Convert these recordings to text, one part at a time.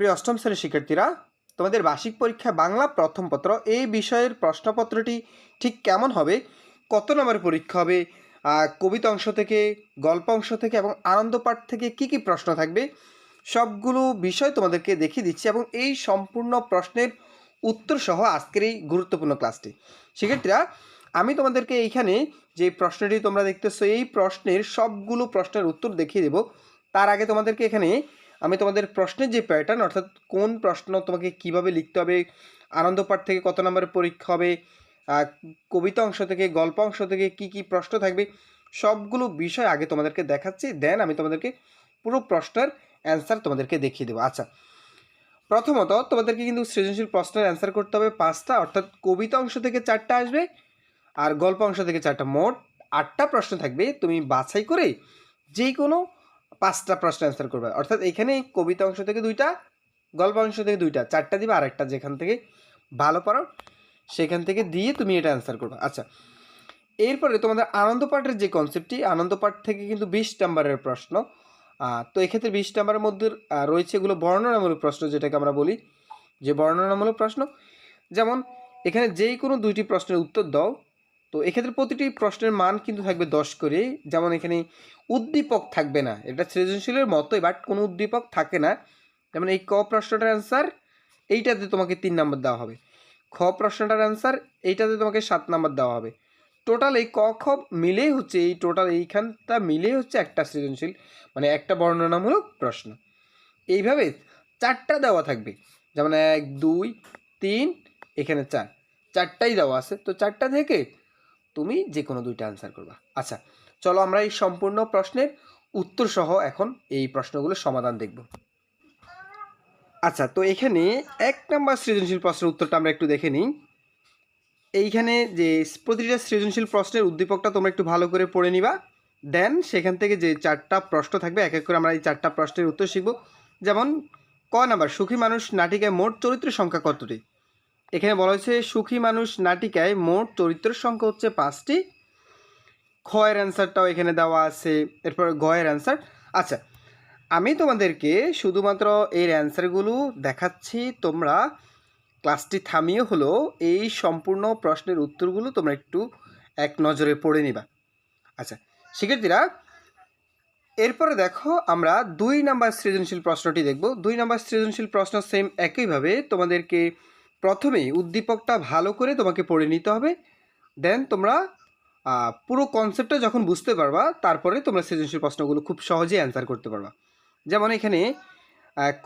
প্রিয় অষ্টম শ্রেণির শিক্ষার্থীরা, তোমাদের বার্ষিক পরীক্ষা বাংলা প্রথম পত্র এই বিষয়ের প্রশ্নপত্রটি ঠিক কেমন হবে, কত নম্বরের পরীক্ষা হবে কবিতা অংশ থেকে, গল্প অংশ থেকে এবং আনন্দ পাঠ থেকে কি কি প্রশ্ন থাকবে, সবগুলো বিষয় তোমাদেরকে দেখিয়ে দিচ্ছি এবং এই সম্পূর্ণ প্রশ্নের উত্তর সহ আজকের এই গুরুত্বপূর্ণ ক্লাসটি। শিক্ষার্থীরা, আমি তোমাদেরকে এইখানে যে প্রশ্নটি তোমরা দেখতেছো, এই প্রশ্নের সবগুলো প্রশ্নের উত্তর দেখিয়ে দেব। তার আগে তোমাদেরকে এখানে আমি তোমাদের প্রশ্নের যে প্যাটার্ন অর্থাৎ কোন প্রশ্ন তোমাকে কীভাবে লিখতে হবে, আনন্দ পাঠ থেকে কত নম্বরের পরীক্ষা হবে কবিতা অংশ থেকে, গল্প অংশ থেকে কি কি প্রশ্ন থাকবে, সবগুলো বিষয় আগে তোমাদেরকে দেখাচ্ছি দেন আমি তোমাদেরকে পুরো প্রশ্নের অ্যান্সার তোমাদেরকে দেখিয়ে দেবো। আচ্ছা প্রথমত তোমাদেরকে কিন্তু সৃজনশীল প্রশ্নের অ্যান্সার করতে হবে পাঁচটা, অর্থাৎ কবিতা অংশ থেকে চারটা আসবে, আর গল্প অংশ থেকে চারটা। মোট আটটা প্রশ্ন থাকবে, তুমি বাছাই করে যে কোনো পাঁচটা প্রশ্ন অ্যান্সার করবে। অর্থাৎ এখানে কবিতা অংশ থেকে দুইটা, গল্প অংশ থেকে দুইটা, চারটা দিবে আরেকটা যেখান থেকে ভালো পারো সেখান থেকে দিয়ে তুমি এটা অ্যান্সার করবে। আচ্ছা এরপরে তোমাদের আনন্দ পাঠের যে কনসেপ্টটি আনন্দ পাঠ থেকে কিন্তু বিশ নাম্বারের প্রশ্ন। তো এক্ষেত্রে বিশ নাম্বারের মধ্যে রয়েছে এগুলো বর্ণনামূলক প্রশ্ন যেটাকে আমরা বলি, যে বর্ণনামূলক প্রশ্ন। যেমন, এখানে যেই কোনো দুইটি প্রশ্নের উত্তর দাও তো এক্ষেত্রে প্রতিটি প্রশ্নের মান কিন্তু থাকবে দশ করে। যেমন এখানে উদ্দীপক থাকবে না। এটা সৃজনশীলের মতোই বাট কোনো উদ্দীপক থাকে না। যেমন এই ক প্রশ্নটার অ্যান্সার এইটাতে তোমাকে তিন নম্বর দেওয়া হবে। খ প্রশ্নটার অ্যান্সার এইটাতে তোমাকে সাত নম্বর দেওয়া হবে। টোটাল এই ক, খ মিলেই হচ্ছে, এই টোটাল এইখানটা মিলেই হচ্ছে একটা সৃজনশীল মানে একটা বর্ণনামূলক প্রশ্ন। এইভাবে চারটা দেওয়া থাকবে। যেমন এক, দুই, তিন, এখানে চার। চারটাই দেওয়া আছে। তো চারটা থেকে তুমি যে কোনো দুইটা অ্যান্সার করবা। আচ্ছা চলো আমরা এই সম্পূর্ণ প্রশ্নের উত্তর সহ এখন এই প্রশ্নগুলোর সমাধান দেখব। আচ্ছা তো এখানে এক নম্বর সৃজনশীল প্রশ্নের উত্তরটা আমরা একটু দেখে নিই। এইখানে যে প্রতিটা সৃজনশীল প্রশ্নের উদ্দীপকটা তোমরা একটু ভালো করে পড়ে নিবা। দেন সেখান থেকে যে চারটা প্রশ্ন থাকবে, এক এক করে আমরা এই চারটা প্রশ্নের উত্তর শিখব। যেমন, ক নাম্বার, সুখী মানুষ নাটিকায় মোট চরিত্রের সংখ্যা কতটি? এখানে বলা হয়েছে, সুখী মানুষ নাটিকায় মোট চরিত্রের সংখ্যা হচ্ছে পাঁচটি। খয়ের অ্যান্সারটাও এখানে দেওয়া আছে, এরপর গয়ের অ্যান্সার। আচ্ছা আমি তোমাদেরকে শুধুমাত্র এর অ্যান্সারগুলো দেখাচ্ছি, তোমরা ক্লাসটি থামিয়ে হলো এই সম্পূর্ণ প্রশ্নের উত্তরগুলো তোমরা একটু এক নজরে পড়ে নিবা। আচ্ছা শিক্ষার্থীরা, এরপরে দেখো আমরা দুই নাম্বার সৃজনশীল প্রশ্নটি দেখব। দুই নাম্বার সৃজনশীল প্রশ্ন সেম একইভাবে তোমাদেরকে প্রথমেই উদ্দীপকটা ভালো করে তোমাকে পড়ে নিতে হবে। দেন তোমরা পুরো কনসেপ্টটা যখন বুঝতে পারবা, তারপরে তোমরা সৃজনশীল প্রশ্নগুলো খুব সহজেই অ্যান্সার করতে পারবা। যেমন এখানে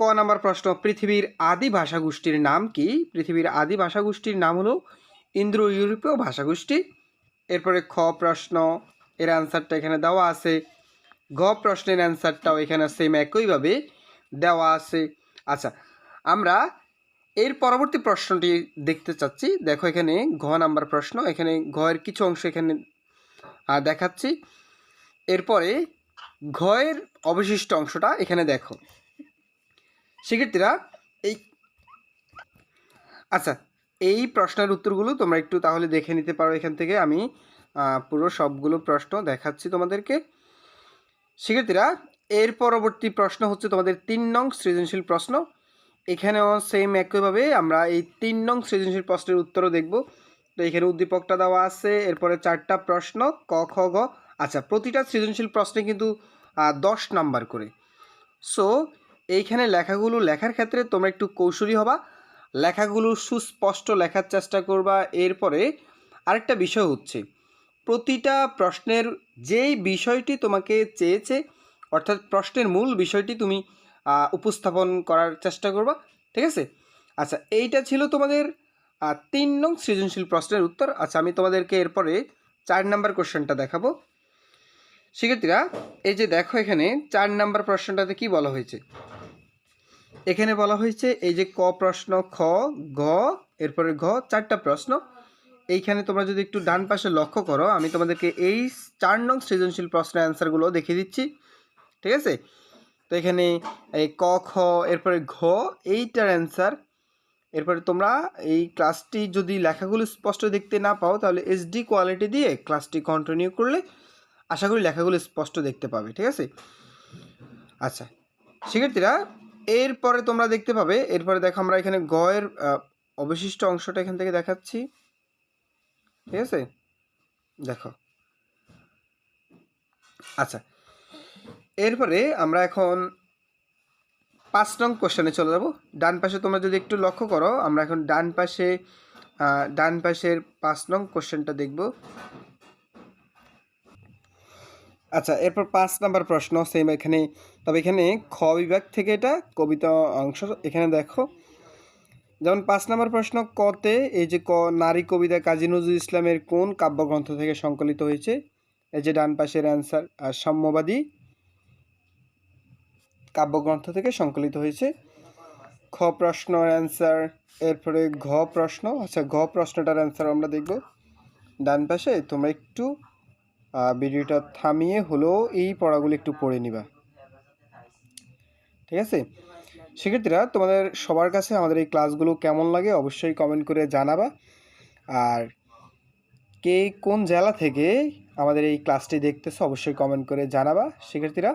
ক নাম্বার প্রশ্ন, পৃথিবীর আদি ভাষাগোষ্ঠীর নাম কি? পৃথিবীর আদি ভাষাগোষ্ঠীর নাম হলো ইন্দ্রো ইউরোপীয় ভাষাগোষ্ঠী। এরপরে খ প্রশ্ন, এর অ্যান্সারটা এখানে দেওয়া আছে। ঘ প্রশ্নের অ্যান্সারটাও এখানে সেম একইভাবে দেওয়া আছে। আচ্ছা আমরা এর পরবর্তী প্রশ্নটি দেখতে চাচ্ছি। দেখো এখানে ঘ নাম্বার প্রশ্ন। এখানে ঘয়ের কিছু অংশ এখানে দেখাচ্ছি। এরপরে ঘয়ের অবশিষ্ট অংশটা এখানে দেখো। শিক্ষার্থীরা, এই আচ্ছা এই প্রশ্নের উত্তরগুলো তোমরা একটু তাহলে দেখে নিতে পারো এখান থেকে। আমি পুরো সবগুলো প্রশ্ন দেখাচ্ছি তোমাদেরকে। শিক্ষার্থীরা, এর পরবর্তী প্রশ্ন হচ্ছে তোমাদের তিন নং সৃজনশীল প্রশ্ন। এখানেও সেম একইভাবে আমরা এই তিন নং সৃজনশীল প্রশ্নের উত্তরও দেখব। তো এখানে উদ্দীপকটা দেওয়া আছে, এরপরে চারটা প্রশ্ন, ক, খ গ আচ্ছা প্রতিটা সৃজনশীল প্রশ্নে কিন্তু দশ নাম্বার করে। সো এইখানে লেখাগুলো লেখার ক্ষেত্রে তোমরা একটু কৌশলী হবা, লেখাগুলো সুস্পষ্ট লেখার চেষ্টা করবা। এরপরে আরেকটা বিষয় হচ্ছে, প্রতিটা প্রশ্নের যেই বিষয়টি তোমাকে চেয়েছে, অর্থাৎ প্রশ্নের মূল বিষয়টি তুমি উপস্থাপন করার চেষ্টা করবা, ঠিক আছে? আচ্ছা এইটা ছিল তোমাদের তিন নং সৃজনশীল প্রশ্নের উত্তর। আচ্ছা আমি তোমাদেরকে এরপরে চার নাম্বার কোশ্চেনটা দেখাবো। শিক্ষার্থীরা, এই যে দেখো এখানে, চার নাম্বার প্রশ্নটাতে কি বলা হয়েছে? এখানে বলা হয়েছে, এই যে ক প্রশ্ন, খ, গ, এরপরে ঘ, চারটা প্রশ্ন। এইখানে তোমরা যদি একটু ডান পাশে লক্ষ্য করো, আমি তোমাদেরকে এই চার নং সৃজনশীল প্রশ্নের অ্যান্সারগুলো দেখিয়ে দিচ্ছি, ঠিক আছে? এখানে এই ক খ এরপরে ঘ এইটার অ্যান্সার এরপরে তোমরা এই ক্লাসটি যদি লেখাগুলো স্পষ্ট দেখতে না পাও তাহলে এইচডি কোয়ালিটি দিয়ে ক্লাসটি কন্টিনিউ করলে আশা করি লেখাগুলো স্পষ্ট দেখতে পাবে ঠিক আছে? আচ্ছা শিক্ষার্থীরা এরপরে তোমরা দেখতে পাবে এরপরে দেখো আমরা এখানে গ এর আহ, অবশিষ্ট অংশটা এখান থেকে দেখাচ্ছি। ঠিক আছে? দেখো। আচ্ছা এরপরে আমরা এখন পাঁচ নং কোশ্চেনে চলে যাব। ডান পাশে তোমরা যদি একটু লক্ষ্য করো, আমরা এখন ডান পাশে ডান পাশের পাঁচ নং কোশ্চেনটা দেখব। আচ্ছা এরপর পাঁচ নাম্বার প্রশ্ন সেম এখানে। তবে এখানে খ বিভাগ থেকে এটা কবিতা অংশ, এখানে দেখো। যেমন পাঁচ নাম্বার প্রশ্ন, কতে এই যে ক, নারী কবিতা কাজী নজরুল ইসলামের কোন কাব্যগ্রন্থ থেকে সংকলিত হয়েছে? এই যে ডান পাশের অ্যান্সার আর সাম্যবাদী কাব্যগ্রন্থ থেকে সংকলিত হয়েছে। খ প্রশ্নের অ্যান্সার এরপরে ঘ প্রশ্ন আচ্ছা ঘ প্রশ্নটার অ্যান্সার আমরা দেখব। ডান পাশে তোমরা একটু ভিডিওটা থামিয়ে হলেও এই পড়াগুলো একটু পড়ে নিবা। ঠিক আছে? সেক্ষেত্রে তোমাদের সবার কাছে আমাদের এই ক্লাসগুলো কেমন লাগে অবশ্যই কমেন্ট করে জানাবা। আর কে কোন জেলা থেকে আমাদের এই ক্লাসটি দেখতেছো অবশ্যই কমেন্ট করে জানাবা। শিক্ষার্থীরা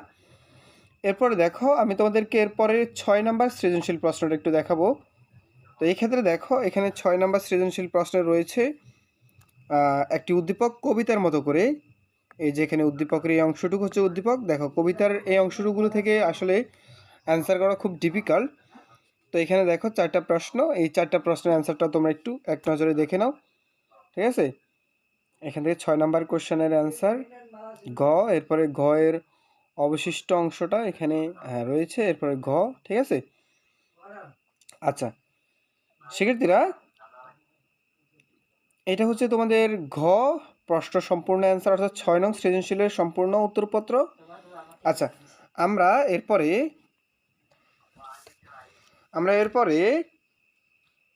এরপরে দেখো, আমি তোমাদেরকে এরপরে ছয় নাম্বার সৃজনশীল প্রশ্নটা একটু দেখাবো। তো এই ক্ষেত্রে দেখো, এখানে ছয় নাম্বার সৃজনশীল প্রশ্নে রয়েছে একটি উদ্দীপক কবিতার মতো করে। এই যে এখানে উদ্দীপকের এই অংশটুকু হচ্ছে উদ্দীপক। দেখো, কবিতার এই অংশটুকুগুলো থেকে আসলে অ্যান্সার করা খুব ডিফিকাল্ট তো এখানে দেখো, চারটা প্রশ্ন। এই চারটা প্রশ্নের অ্যান্সারটা তোমরা একটু এক নজরে দেখে নাও। ঠিক আছে? এখান থেকে ছয় নাম্বার কোশ্চেনের অ্যান্সার গ, এরপরে ঘ এর অবশিষ্ট অংশটা এখানে হ্যাঁ রয়েছে, এরপরে ঘ, ঠিক আছে? আচ্ছা শিক্ষার্থীরা, এটা হচ্ছে তোমাদের ঘ, প্রশ্ন সম্পূর্ণ অ্যান্সার অর্থাৎ ছয় নং সৃজনশীলের সম্পূর্ণ উত্তরপত্র। আচ্ছা আমরা এরপরে আমরা এরপরে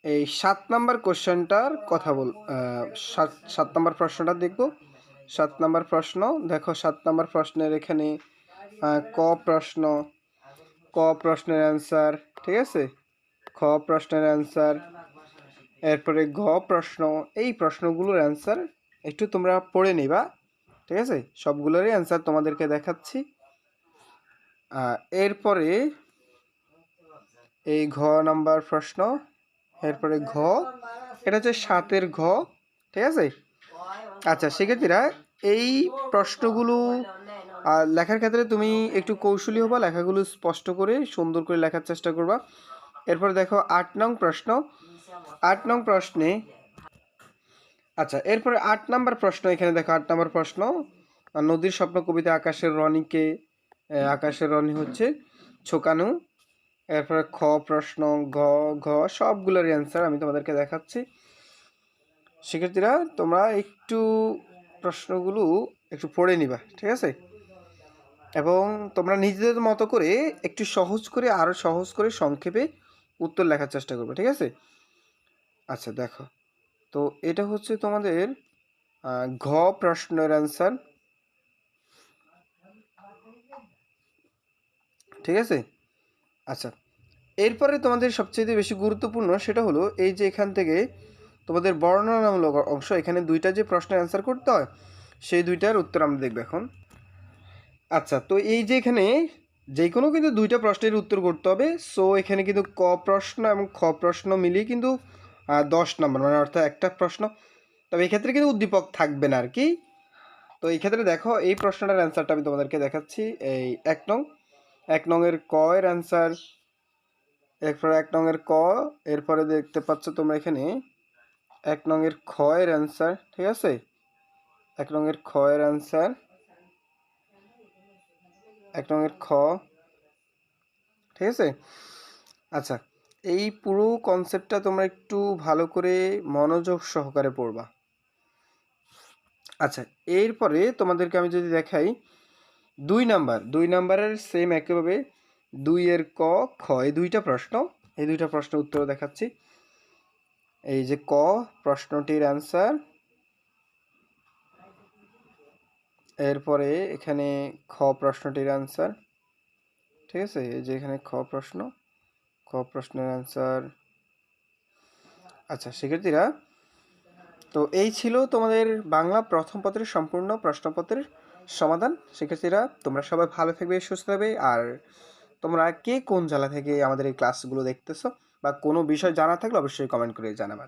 এই সাত নাম্বার কোশ্চেনটার কথা বল সাত সাত নাম্বার প্রশ্নটা দেখব। সাত নাম্বার প্রশ্ন, দেখো সাত নাম্বার প্রশ্নের এখানে ক প্রশ্ন, ক প্রশ্নের অ্যান্সার ঠিক আছে? খ প্রশ্নের অ্যান্সার এরপরে ঘ প্রশ্ন, এই প্রশ্নগুলোর অ্যান্সার একটু তোমরা পড়ে নিবা, ঠিক আছে? সবগুলোরই অ্যান্সার তোমাদেরকে দেখাচ্ছি। এরপরে এই ঘ নাম্বার প্রশ্ন, এরপরে ঘ, এটা হচ্ছে সাতের ঘ, ঠিক আছে? আচ্ছা শিক্ষার্থীরা এই প্রশ্নগুলো আর লেখার ক্ষেত্রে তুমি একটু কৌশলী হবা, লেখাগুলো স্পষ্ট করে, সুন্দর করে লেখার চেষ্টা করবা। এরপর দেখো, আট নং প্রশ্ন। আট নং প্রশ্নে আচ্ছা এরপরে আট নাম্বার প্রশ্ন, এখানে দেখো আট নাম্বার প্রশ্ন। নদীর স্বপ্ন কবিতা আকাশের রনিকে আকাশের রনি হচ্ছে ছোকানু। এরপরে খ প্রশ্ন ঘ ঘ, সবগুলোর অ্যান্সার আমি তোমাদেরকে দেখাচ্ছি। শিক্ষার্থীরা, তোমরা একটু প্রশ্নগুলো একটু পড়ে নিবা, ঠিক আছে? এবং তোমরা নিজেদের মতো করে একটু সহজ করে আরও সহজ করে সংক্ষেপে উত্তর লেখার চেষ্টা করবে, ঠিক আছে? আচ্ছা দেখো। তো এটা হচ্ছে তোমাদের ঘ প্রশ্নের অ্যান্সার ঠিক আছে? আচ্ছা এরপরে তোমাদের সবচেয়ে বেশি গুরুত্বপূর্ণ সেটা হলো এই যে এখান থেকে তোমাদের বর্ণনামূলক অংশ, এখানে দুইটা যে প্রশ্নের অ্যান্সার করতে হয়, সেই দুইটার উত্তর আমরা দেখব এখন। আচ্ছা তো এই যে এখানে যে কোনো কিন্তু দুইটা প্রশ্নের উত্তর করতে হবে। সো এখানে কিন্তু ক প্রশ্ন এবং খ প্রশ্ন মিলিয়ে কিন্তু দশ নম্বর মানে অর্থাৎ একটা প্রশ্ন। তবে এক্ষেত্রে কিন্তু উদ্দীপক থাকবে না আর কি তো এই ক্ষেত্রে দেখো, এই প্রশ্নটার অ্যান্সারটা আমি তোমাদেরকে দেখাচ্ছি। এই এক নং, এক নংয়ের ক এর অ্যান্সার এরপরে এক নংয়ের ক, এরপরে দেখতে পাচ্ছ তোমরা এখানে এক নংয়ের খ এর অ্যান্সার ঠিক আছে? এক নংয়ের খ এর অ্যান্সার এক রঙের খ। ঠিক আছে? আচ্ছা এই পুরো কনসেপ্টটা তোমরা একটু ভালো করে মনোযোগ সহকারে পড়বা। আচ্ছা এরপরে তোমাদেরকে আমি যদি দেখাই, দুই নাম্বার, দুই নাম্বারের সেম একইভাবে দুইয়ের ক, খ, এই দুইটা প্রশ্ন, এই দুইটা প্রশ্নের উত্তর দেখাচ্ছি। এই যে ক, প্রশ্নটির অ্যান্সার এরপরে এখানে খ প্রশ্নটির অ্যান্সার ঠিক আছে? এই যে এখানে খ প্রশ্ন, খ প্রশ্নের অ্যান্সার আচ্ছা শিক্ষার্থীরা, তো এই ছিল তোমাদের বাংলা প্রথম পত্রের সম্পূর্ণ প্রশ্নপত্রের সমাধান। শিক্ষার্থীরা, তোমরা সবাই ভালো থাকবে, সুস্থ থাকবে, আর তোমরা কে কোন জেলা থেকে আমাদের এই ক্লাসগুলো দেখতেছো বা কোনো বিষয় জানা থাকলে অবশ্যই কমেন্ট করে জানাবে।